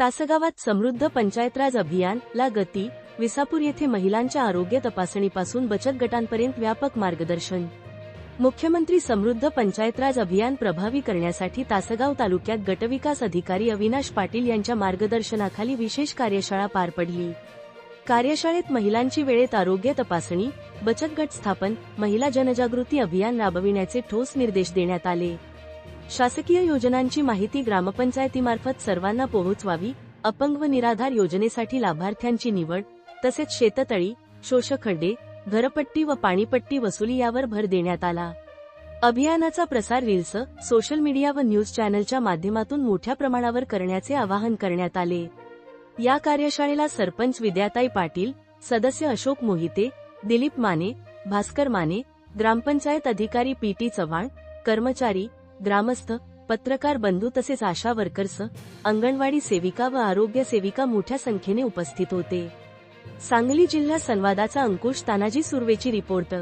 तासगावात समृद्ध पंचायतराज अभियान ला गती विसापूर येथे महिलांच्या आरोग्य तपासणीपासून बचत गटांपर्यंत व्यापक मार्गदर्शन. मुख्यमंत्री समृद्ध पंचायतराज अभियान प्रभावी करण्यासाठी तासगाव तालुक्यात गटविकास अधिकारी अविनाश पाटील यांच्या मार्गदर्शनाखाली विशेष कार्यशाळा पार पडली. कार्यशाळेत महिलांची वेळेत आरोग्य तपासणी बचत गट स्थापन महिला जनजागृती अभियान राबविण्याचे ठोस निर्देश देण्यात आले. शासकीय योजनांची माहिती ग्रामपंचायतीमार्फत सर्वांना पोहोचवावी अपंग व निराधार योजनेसाठी लाभार्थ्यांची निवड तसेच शेततळी शोषखड्डे घरपट्टी व पाणीपट्टी वसुली यावर भर देण्यात आला. अभियानाचा प्रसार रील्स सोशल मीडिया व न्यूज चॅनलच्या माध्यमातून मोठ्या प्रमाणावर करण्याचे आवाहन करण्यात आले. या कार्यशाळेला सरपंच विद्याताई पाटील सदस्य अशोक मोहिते दिलीप माने भास्कर माने ग्रामपंचायत अधिकारी पी टी चव्हाण कर्मचारी ग्रामस्थ पत्रकार बंधू तसेच आशा वर्कर्स अंगणवाडी सेविका व आरोग्य सेविका मोठ्या संख्येने उपस्थित होते. सांगली जिल्हा संवादाचा अंकुश तानाजी सुर्वेची रिपोर्ट.